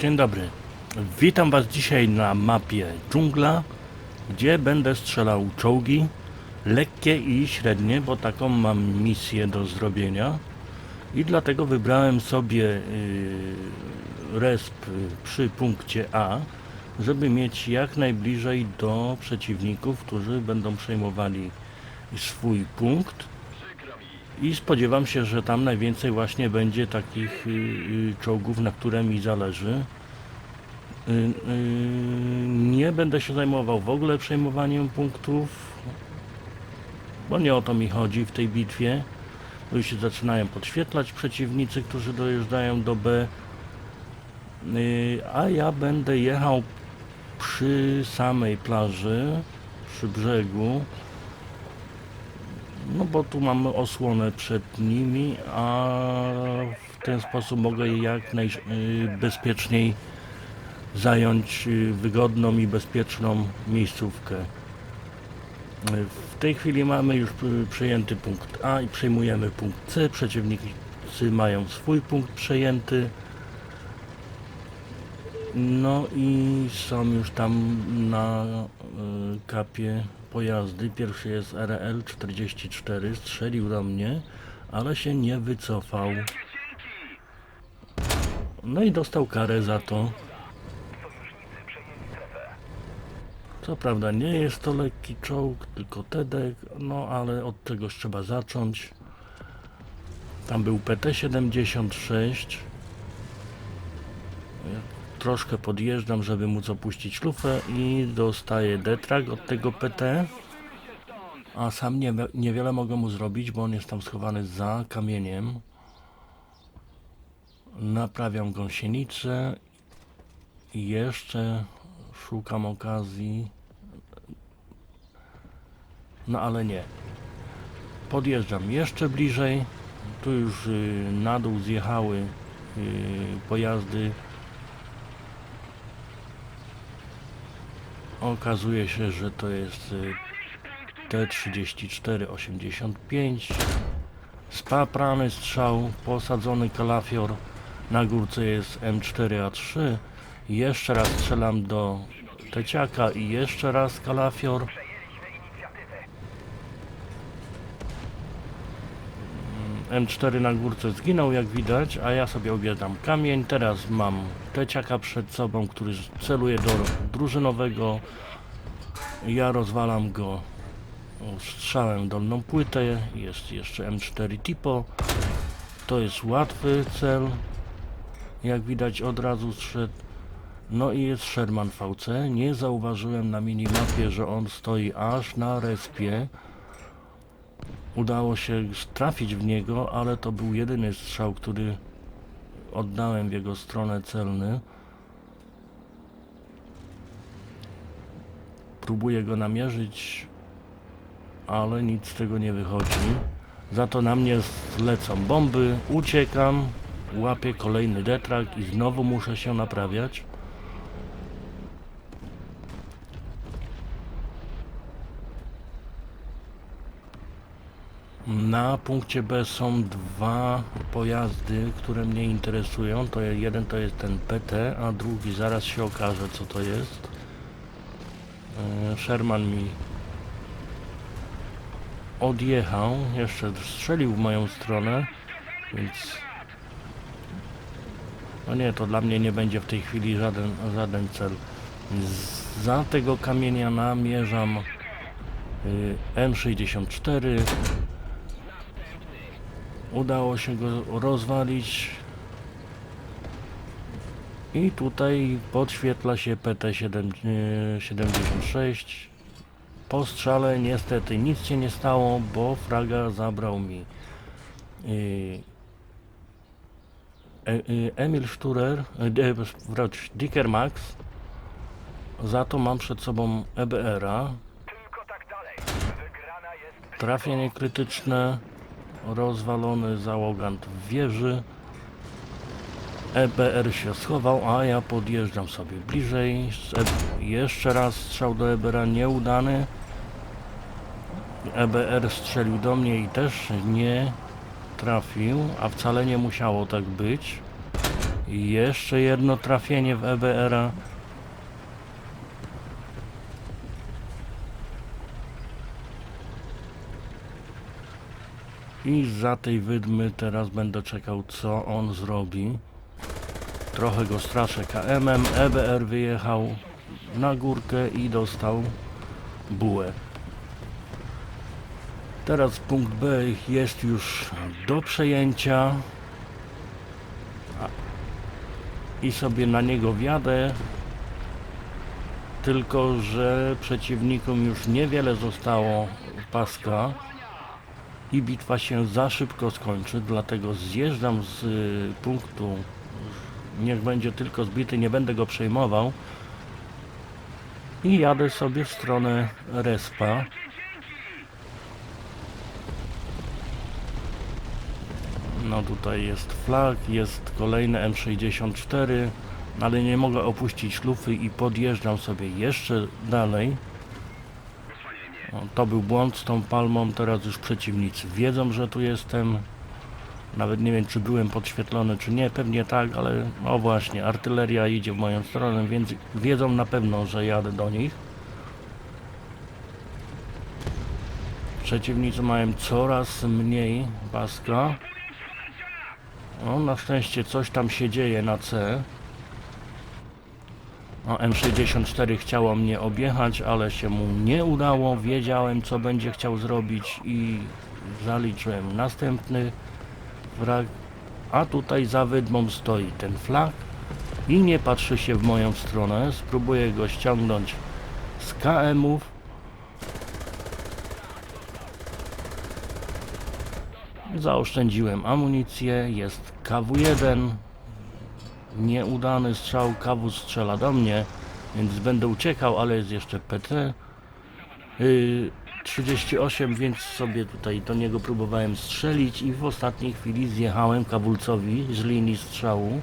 Dzień dobry. Witam Was dzisiaj na mapie dżungla, gdzie będę strzelał czołgi lekkie i średnie, bo taką mam misję do zrobienia. I dlatego wybrałem sobie yy, resp przy punkcie A, żeby mieć jak najbliżej do przeciwników, którzy będą przejmowali swój punkt. I spodziewam się, że tam najwięcej właśnie będzie takich y, y, czołgów, na które mi zależy. Y, Nie będę się zajmował w ogóle przejmowaniem punktów, bo nie o to mi chodzi w tej bitwie. Już się zaczynają podświetlać przeciwnicy, którzy dojeżdżają do B. A ja będę jechał przy samej plaży, przy brzegu. No bo tu mamy osłonę przed nimi, a w ten sposób mogę jak najbezpieczniej zająć y, wygodną i bezpieczną miejscówkę. Y, W tej chwili mamy już y, przejęty punkt A i przejmujemy punkt C. Przeciwnicy mają swój punkt przejęty. No i są już tam na y, kapie pojazdy. Pierwszy jest RL 44, strzelił do mnie, ale się nie wycofał. No i dostał karę za to. Co prawda nie jest to lekki czołg, tylko Tedek, no ale od czegoś trzeba zacząć. Tam był PT-76. Troszkę podjeżdżam, żeby móc opuścić lufę i dostaję detrak od tego PT. A sam nie, niewiele mogę mu zrobić, bo on jest tam schowany za kamieniem. Naprawiam gąsienicę i jeszcze szukam okazji. No ale nie. Podjeżdżam jeszcze bliżej. Tu już y, na dół zjechały y, pojazdy. Okazuje się, że to jest y, T-34-85. Spaprany strzał, posadzony kalafior. Na górce jest M4A3. Jeszcze raz strzelam do Teciaka i jeszcze raz kalafior. M4 na górce zginął jak widać, a ja sobie objeżdżam kamień. Teraz mam Teciaka przed sobą, który celuje do drużynowego. Ja rozwalam go strzałem dolną płytę. Jest jeszcze M4 Tipo. To jest łatwy cel. Jak widać od razu zszedł. No i jest Sherman VC. Nie zauważyłem na minimapie, że on stoi aż na respie. Udało się trafić w niego, ale to był jedyny strzał, który oddałem w jego stronę celny. Próbuję go namierzyć, ale nic z tego nie wychodzi. Za to na mnie lecą bomby, uciekam, łapię kolejny detrak i znowu muszę się naprawiać. Na punkcie B są dwa pojazdy, które mnie interesują. To je- jeden to jest ten PT, a drugi zaraz się okaże co to jest. E, Sherman mi odjechał, jeszcze strzelił w moją stronę, więc no nie, to dla mnie nie będzie w tej chwili żaden, żaden cel. Za tego kamienia namierzam y, M64. Udało się go rozwalić. I tutaj podświetla się PT-76. Po strzale niestety nic się nie stało, bo fraga zabrał mi E- y, Emil Sturer, e, e, wracz, Dicker Max. Za to mam przed sobą EBR-a. Trafienie krytyczne, rozwalony załogant w wieży. EBR się schował, a ja podjeżdżam sobie bliżej. E- jeszcze raz strzał do EBR-a nieudany. EBR strzelił do mnie i też nie trafił, a wcale nie musiało tak być. Jeszcze jedno trafienie w EBR-a. I za tej wydmy teraz będę czekał co on zrobi. Trochę go straszę KM-em. EBR wyjechał na górkę i dostał bułę. Teraz punkt B jest już do przejęcia. I sobie na niego wjadę. Tylko, że przeciwnikom już niewiele zostało paska i bitwa się za szybko skończy, dlatego zjeżdżam z y, punktu. Niech będzie tylko zbity, nie będę go przejmował. I jadę sobie w stronę respa. No tutaj jest flag, jest kolejne M64, ale nie mogę opuścić szlufy i podjeżdżam sobie jeszcze dalej. To był błąd z tą palmą, teraz już przeciwnicy wiedzą, że tu jestem. Nawet nie wiem, czy byłem podświetlony, czy nie, pewnie tak, ale o właśnie, artyleria idzie w moją stronę, więc wiedzą na pewno, że jadę do nich. Przeciwnicy mają coraz mniej paska. O, na szczęście coś tam się dzieje na C. O, M64 chciało mnie objechać, ale się mu nie udało. Wiedziałem, co będzie chciał zrobić i zaliczyłem następny wrak. A tutaj za wydmą stoi ten flag i nie patrzy się w moją stronę. Spróbuję go ściągnąć z KM-ów. Zaoszczędziłem amunicję, jest KW1. Nieudany strzał, KW strzela do mnie, więc będę uciekał, ale jest jeszcze PT. Yy, 38, więc sobie tutaj do niego próbowałem strzelić i w ostatniej chwili zjechałem kawulcowi z linii strzału.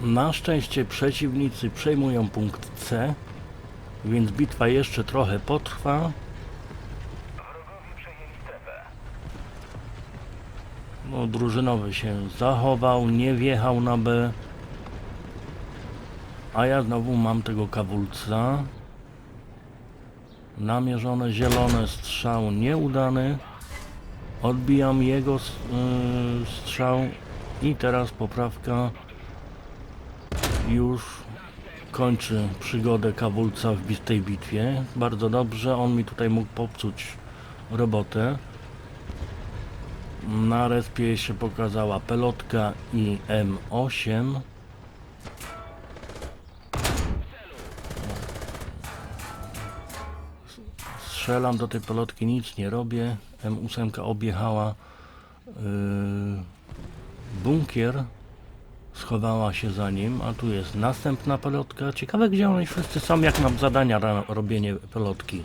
Na szczęście przeciwnicy przejmują punkt C, więc bitwa jeszcze trochę potrwa. No, drużynowy się zachował, nie wjechał na B. A ja znowu mam tego kawulca. Namierzone zielone strzał nieudany. Odbijam jego yy, strzał i teraz poprawka już kończy przygodę kawulca w tej bitwie. Bardzo dobrze, on mi tutaj mógł popsuć robotę. Na respie się pokazała pelotka i M8. Strzelam do tej pelotki, nic nie robię. M8 objechała yy, bunkier, schowała się za nim, a tu jest następna pelotka. Ciekawe gdzie oni wszyscy są, jak mam zadania robienie pelotki.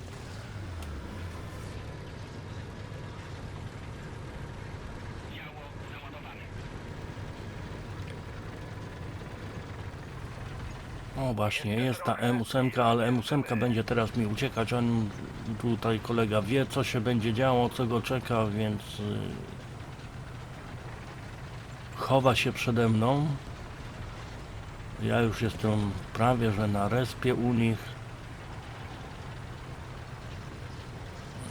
O właśnie, jest ta M8, ale M8 będzie teraz mi uciekać. On tutaj kolega wie, co się będzie działo, co go czeka, więc y, chowa się przede mną. Ja już jestem prawie że na respie u nich.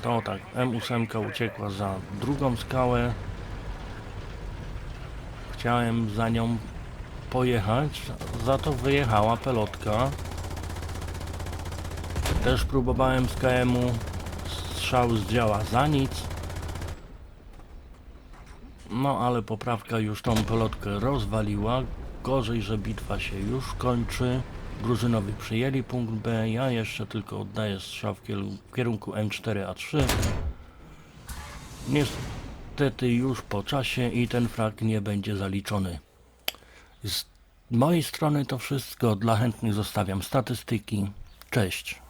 To tak, M8 uciekła za drugą skałę. Chciałem za nią pojechać, za to wyjechała pelotka. Też próbowałem z KM-u, strzał zdziała za nic. No ale poprawka już tą pelotkę rozwaliła. Gorzej, że bitwa się już kończy. Drużynowi przyjęli punkt B, ja jeszcze tylko oddaję strzał w kierunku M4A3. Niestety już po czasie i ten frag nie będzie zaliczony. Z mojej strony to wszystko. Dla chętnych zostawiam statystyki. Cześć.